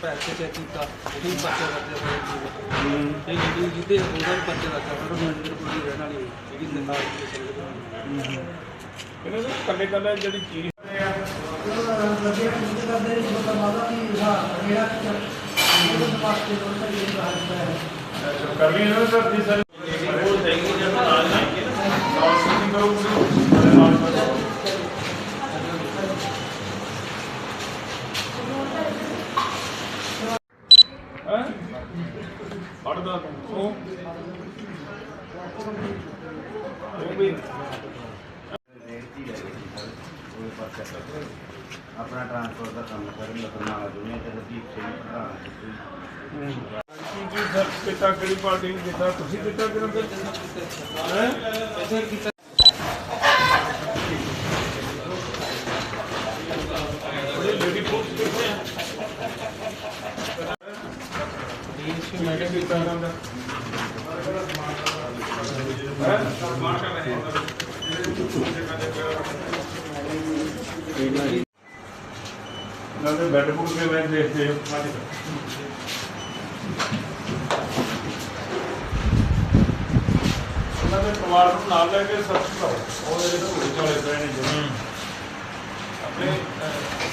ਪੈਸੇ ਚੈੱਕ ਕੀਤਾ ਉਹ ਪਰਚਾ ਕਰਦੇ ਹੋਏ ਤੇ ਜਿਹੜੀ ਜਿਹਦੇ ਉਹਦਾ ਵੀ ਪਰਚਾ ਕਰਤਾ ਪਰ ਉਹ ਮੰਦਰ ਕੋਲ ਰਹਿਣ ਵਾਲੀ ਜਿਹੜੀ ਨਿਕਾਲ ਕੇ ਸੰਗਤ ਨੂੰ ਇਹਨਾਂ ਦੇ ਕੱਲੇ ਕੱਲੇ ਜਿਹੜੀ ਚੀਜ਼ ਕਰ ਲਈ ਇਹਨਾਂ ਦਾ ਦੀ ਸਰ ਉਹ ਚਾਹੀਦੀ ਜੇ ਨਾਲ ਨਹੀਂ ਕਿ ਨਾਲ ਸ਼ੂਟਿੰਗ ਕਰੋ ਨਾਲ ਕਰੋ ਹਾਂ ਪੜਦਾ ਤੂੰ ਉਹ ਉਹ ਵੀ ਆਪਣਾ ਟਰਾਂਸਪੋਰਟ ਦਾ ਕੰਮ ਕਰਨ ਬਰਨਾਲਾ ਦੁਨੀਆ ਤੇ ਹਰਦੀਪ ਸਿੰਘ ਪ੍ਰਧਾਨ ਜੀ ਕੀ ਕੀ ਸਰ, ਪਿਤਾ ਕਿਹੜੀ ਪਾਰਟੀ ਨੂੰ ਦਿੱਤਾ? ਤੁਸੀਂ ਦਿੱਤਾ ਕਿਹਨਾਂ ਹੈ ਪੈਸੇ ਕੀਤਾ ਉਹਦੇ ਲੇਡੀ ਫੋਰਸ ਕਿੱਥੇ ਹੈ? ਡੀਐਸਪੀ ਮੈਂ ਮੈਡਮ ਕੀਤਾ ਦਾ ਦੇ ਬੈੱਡ ਬੁੱਕ ਕੇ ਮੈਂ ਦੇਖਦੇ ਹੋ ਉਹਨਾਂ ਦੇ ਪਰਿਵਾਰ ਨੂੰ ਨਾਲ ਲੈ ਕੇ ਸਰਚ ਕਰੋ ਉਹ ਜਿਹੜੇ ਘੋੜੇ ਚਾਲੇ ਪਏ ਨੇ ਜਿਵੇਂ ਆਪਣੇ ਅਹ,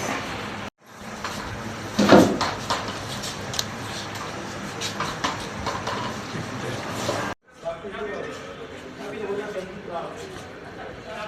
ਚਲ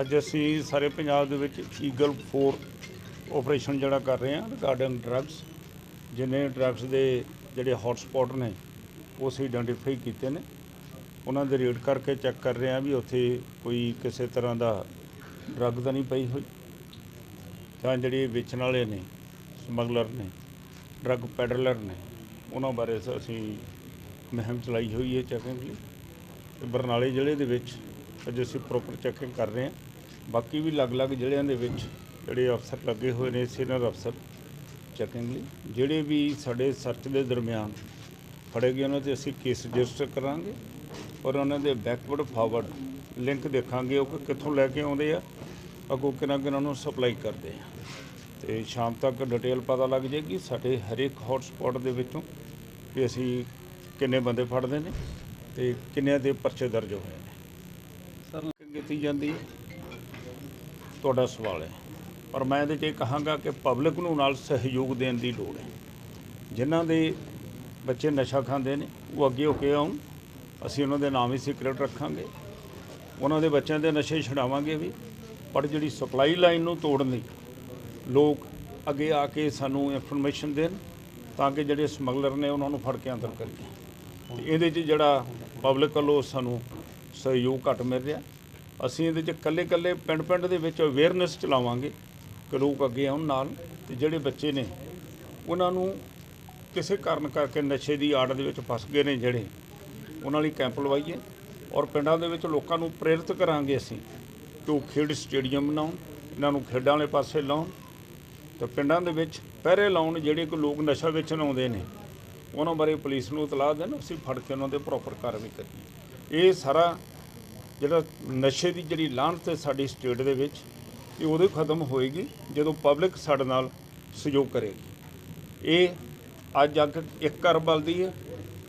ਅੱਜ ਅਸੀਂ ਸਾਰੇ ਪੰਜਾਬ ਦੇ ਵਿੱਚ ਈਗਲ 4 ਆਪਰੇਸ਼ਨ ਜਿਹੜਾ ਕਰ ਰਹੇ ਹਾਂ ਰਿਗਾਰਡਿੰਗ ਡਰੱਗਸ ਜਿਨੇ ਡਰੱਗਸ ਦੇ ਜਿਹੜੇ ਹੌਟ ਸਪੌਟ ਨੇ, ਉਹ ਅਸੀਂ ਆਇਡੈਂਟੀਫਾਈ ਕੀਤੇ ਨੇ। ਉਹਨਾਂ ਦੇ ਰੇਡ ਕਰਕੇ ਚੈੱਕ ਕਰ ਰਹੇ ਹਾਂ ਵੀ ਉੱਥੇ ਕੋਈ ਕਿਸੇ ਤਰ੍ਹਾਂ ਦਾ ਡਰੱਗ ਤਾਂ ਨਹੀਂ ਪਈ ਹੋਈ। ਤਾਂ ਜਿਹੜੇ ਵੇਚਣ ਵਾਲੇ ਨੇ, ਸਮਗਲਰ ਨੇ ਡਰੱਗ ਪੈਡਲਰ ਨੇ, ਉਹਨਾਂ ਬਾਰੇ ਅਸੀਂ ਮੁਹਿੰਮ ਚਲਾਈ ਹੋਈ ਹੈ ਚੈਕਿੰਗ ਲਈ। ਤੇ ਬਰਨਾਲੇ ਜ਼ਿਲ੍ਹੇ ਦੇ ਵਿੱਚ ਅੱਜ ਅਸੀਂ ਪ੍ਰੋਪਰ ਚੈਕਿੰਗ ਕਰ ਰਹੇ ਹਾਂ। ਬਾਕੀ ਵੀ ਅਲੱਗ-ਅਲੱਗ ਜ਼ਿਲ੍ਹਿਆਂ ਦੇ ਵਿੱਚ ਜਿਹੜੇ ਅਫਸਰ ਲੱਗੇ ਹੋਏ ਨੇ ਸੀਨੀਅਰ ਅਫਸਰ ਚੈਕਿੰਗ ਲਈ। ਜਿਹੜੇ ਵੀ ਸਾਡੇ ਸਰਚ ਦੇ ਦਰਮਿਆਨ ਫੜੇ ਗਏ ਉਹਨਾਂ ਤੇ ਅਸੀਂ ਕੇਸ ਰਜਿਸਟਰ ਕਰਾਂਗੇ ਔਰ ਉਹਨਾਂ ਦੇ ਬੈਕਵਰਡ ਫਾਰਵਰਡ ਲਿੰਕ ਦੇਖਾਂਗੇ ਉਹ ਕਿ ਕਿੱਥੋਂ ਲੈ ਕੇ ਆਉਂਦੇ ਆ ਅੱਗੋਂ ਕਿਹਨਾਂ ਕਿਹਨਾਂ ਨੂੰ ਸਪਲਾਈ ਕਰਦੇ ਆ। ਤੇ ਸ਼ਾਮ ਤੱਕ ਡਿਟੇਲ ਪਤਾ ਲੱਗ ਜਾਏਗੀ ਸਾਡੇ ਹਰੇਕ ਹੌਟ ਸਪੌਟ ਦੇ ਵਿੱਚੋਂ ਵੀ ਅਸੀਂ ਕਿੰਨੇ ਬੰਦੇ ਫੜਦੇ ਨੇ ਤੇ ਕਿੰਨਿਆਂ ਦੇ ਪਰਚੇ ਦਰਜ ਹੋਏ ਨੇ। ਸਰ ਕੀਤੀ ਜਾਂਦੀ ਹੈ। ਤੁਹਾਡਾ ਸਵਾਲ ਹੈ। ਪਰ ਮੈਂ ਇਹਦੇ 'ਚ ਇਹ ਕਹਾਂਗਾ ਕਿ ਪਬਲਿਕ ਨੂੰ ਨਾਲ ਸਹਿਯੋਗ ਦੇਣ ਦੀ ਲੋੜ ਹੈ। ਜਿਨ੍ਹਾਂ ਦੇ ਬੱਚੇ ਨਸ਼ਾ ਖਾਂਦੇ ਨੇ, ਉਹ ਅੱਗੇ ਹੋ ਕੇ ਆਉਣ। ਅਸੀਂ ਉਹਨਾਂ ਦੇ ਨਾਮ ਹੀ ਸੀਕ੍ਰੇਟ ਰੱਖਾਂਗੇ। ਉਹਨਾਂ ਦੇ ਬੱਚਿਆਂ ਦੇ ਨਸ਼ੇ ਛਡਾਵਾਂਗੇ ਵੀ। ਪਰ ਜਿਹੜੀ ਸਪਲਾਈ ਲਾਈਨ ਨੂੰ ਤੋੜਨ ਲਈ ਲੋਕ ਅੱਗੇ ਆ ਕੇ ਸਾਨੂੰ ਇਨਫੋਰਮੇਸ਼ਨ ਦੇਣ, ਤਾਂ ਕਿ ਜਿਹੜੇ ਸਮਗਲਰ ਨੇ ਉਹਨਾਂ ਨੂੰ ਫੜ ਕੇ ਅੰਦਰ ਕਰੀਏ। ਤੇ ਇਹਦੇ 'ਚ ਜਿਹੜਾ ਪਬਲਿਕ ਵੱਲੋਂ ਸਾਨੂੰ ਸਹਿਯੋਗ ਘੱਟ ਮਿਲ ਰਿਹਾ। ਅਸੀਂ ਇਹਦੇ 'ਚ ਕੱਲੇ-ਕੱਲੇ ਪਿੰਡ-ਪਿੰਡ ਦੇ ਵਿੱਚ ਅਵੇਅਰਨੈਸ ਚਲਾਵਾਂਗੇ ਕਿ ਲੋਕ ਅੱਗੇ ਆਉਣ ਨਾਲ ਤੇ ਜਿਹੜੇ ਬੱਚੇ ਨੇ, ਉਹਨਾਂ ਨੂੰ ਕਿਸੇ ਕਾਰਨ ਕਰਕੇ ਨਸ਼ੇ ਦੀ ਆੜ ਦੇ ਵਿੱਚ ਫਸ ਗਏ ਨੇ ਜਿਹੜੇ, ਉਹਨਾਂ ਲਈ ਕੈਂਪ ਲਵਾਈਏ ਔਰ ਪਿੰਡਾਂ ਦੇ ਵਿੱਚ ਲੋਕਾਂ ਨੂੰ ਪ੍ਰੇਰਿਤ ਕਰਾਂਗੇ ਅਸੀਂ ਕਿ ਉਹ ਖੇਡ ਸਟੇਡੀਅਮ ਬਣਾਉਣ, ਇਹਨਾਂ ਨੂੰ ਖੇਡਾਂ ਵਾਲੇ ਪਾਸੇ ਲਾਉਣ ਤੇ ਪਿੰਡਾਂ ਦੇ ਵਿੱਚ ਪਹਿਰੇ ਲਾਉਣ ਜਿਹੜੇ ਕੋ ਲੋਕ ਨਸ਼ਾ ਵੇਚਣ ਆਉਂਦੇ ਨੇ, ਉਹਨਾਂ ਬਾਰੇ ਪੁਲਿਸ ਨੂੰ ਇਤਲਾਹ ਦੇਣ, ਅਸੀਂ ਫੜ ਕੇ ਉਹਨਾਂ ਦੇ ਪ੍ਰੋਪਰ ਕਾਰਵਾਈ ਕਰੀਏ। ਇਹ ਸਾਰਾ ਜਿਹੜਾ ਨਸ਼ੇ ਦੀ ਜਿਹੜੀ ਲਾਹਨਤ ਹੈ ਸਾਡੀ ਸਟੇਟ ਦੇ ਵਿੱਚ, ਇਹ ਉਦੋਂ ਖਤਮ ਹੋਏਗੀ ਜਦੋਂ ਪਬਲਿਕ ਸਾਡੇ ਨਾਲ ਸਹਿਯੋਗ ਕਰੇਗੀ ਇਹ ਅੱਜ ਅੱਗ ਇੱਕ ਘਰ ਬਲਦੀ ਹੈ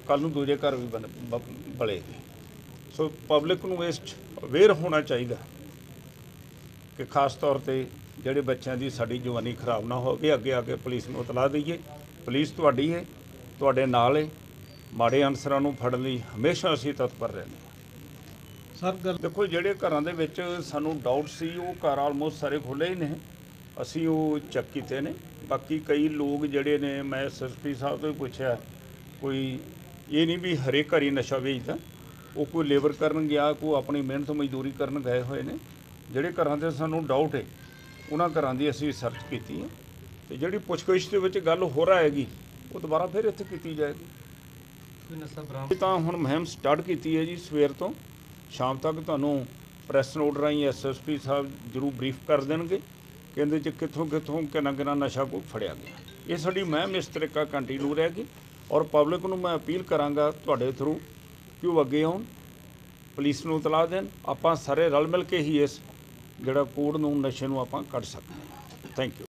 ਕੱਲ ਨੂੰ ਦੂਜੇ ਘਰ ਵੀ ਬਣ- ਬ- ਬਲੇਗੀ। ਸੋ ਪਬਲਿਕ ਨੂੰ ਇਸ 'ਚ ਅਵੇਅਰ ਹੋਣਾ ਚਾਹੀਦਾ ਕਿ ਖਾਸ ਤੌਰ ਤੇ ਜਿਹੜੇ ਬੱਚਿਆਂ ਦੀ ਸਾਡੀ ਜਵਾਨੀ ਖਰਾਬ ਨਾ ਹੋਵੇ, ਅੱਗੇ ਆ ਕੇ ਪੁਲਿਸ ਨੂੰ ਇਤਲਾਹ ਦਈਏ। ਪੁਲਿਸ ਤੁਹਾਡੀ ਹੈ, ਤੁਹਾਡੇ ਨਾਲ ਹੈ। ਮਾੜੇ ਅਨਸਰਾਂ ਨੂੰ ਫੜਨ ਲਈ ਹਮੇਸ਼ਾ ਅਸੀਂ ਤਤਪਰ ਰਹਿੰਦੇ ਹਾਂ। ਸਰ ਗੱਲ ਦੇਖੋ ਜਿਹੜੇ ਘਰਾਂ ਦੇ ਵਿੱਚ ਸਾਨੂੰ ਡਾਊਟ ਸੀ ਉਹ ਘਰ ਆਲਮੋਸਟ ਸਾਰੇ ਖੁੱਲੇ ਹੀ ਨੇ। ਅਸੀਂ ਉਹ ਚੈੱਕ ਕੀਤੇ ਨੇ। ਬਾਕੀ ਕਈ ਲੋਕ ਜਿਹੜੇ ਨੇ ਮੈਂ ਐਸਐਸਪੀ ਸਾਹਿਬ ਤੋਂ ਪੁੱਛਿਆ ਕੋਈ ਇਹ ਨਹੀਂ ਵੀ ਹਰੇਕ ਘਰ ਹੀ ਨਸ਼ਾ ਵੇਚਦਾ। ਉਹ ਕੋਈ ਲੇਬਰ ਕਰਨ ਗਿਆ ਕੋਈ ਆਪਣੀ ਮਿਹਨਤ ਮਜ਼ਦੂਰੀ ਕਰਨ ਗਏ ਹੋਏ ਨੇ। ਜਿਹੜੇ ਘਰਾਂ ਦੇ ਸਾਨੂੰ ਡਾਊਟ ਹੈ ਉਹਨਾਂ ਘਰਾਂ ਦੀ ਅਸੀਂ ਸਰਚ ਕੀਤੀ ਹੈ। ਤੇ ਜਿਹੜੀ ਪੁੱਛਗਿੱਛ ਦੇ ਵਿੱਚ ਗੱਲ ਹੋ ਆਏਗੀ ਉਹ ਦੁਬਾਰਾ ਫਿਰ ਇੱਥੇ ਕੀਤੀ ਜਾਏਗੀ। ਤਾਂ ਹੁਣ ਮੁਹਿੰਮ ਸਟਾਰਟ ਕੀਤੀ ਹੈ ਜੀ ਸਵੇਰ ਤੋਂ। ਸ਼ਾਮ ਤੱਕ ਤੁਹਾਨੂੰ ਪ੍ਰੈਸ ਨੋਟ ਰਾਹੀਂ ਐਸਐਸਪੀ ਸਾਹਿਬ ਜਰੂਰ ਬਰੀਫ ਕਰ ਦੇਣਗੇ ਕਹਿੰਦੇ ਇਹਦੇ ਚ ਕਿੱਥੋਂ ਕਿੱਥੋਂ ਕਿੰਨਾ ਕਿੰਨਾ ਨਸ਼ਾ ਕੋਈ ਫੜਿਆ ਗਿਆ। ਇਹ ਸਾਡੀ ਮਹਿਮ ਇਸ ਤਰੀਕਾ ਕੰਟੀਨਿਊ ਰਹੇਗੀ ਔਰ ਪਬਲਿਕ ਨੂੰ ਮੈਂ ਅਪੀਲ ਕਰਾਂਗਾ ਤੁਹਾਡੇ ਥਰੂ ਕਿ ਉਹ ਅੱਗੇ ਆਉਣ, ਪੁਲਿਸ ਨੂੰ ਇਤਲਾਹ ਦੇਣ, ਆਪਾਂ ਸਾਰੇ ਰਲ ਮਿਲ ਕੇ ਹੀ ਇਸ ਜਿਹੜਾ ਕੋਡ ਨੂੰ, ਨਸ਼ੇ ਨੂੰ ਆਪਾਂ ਕੱਢ ਸਕਦੇ ਹਾਂ ਥੈਂਕ ਯੂ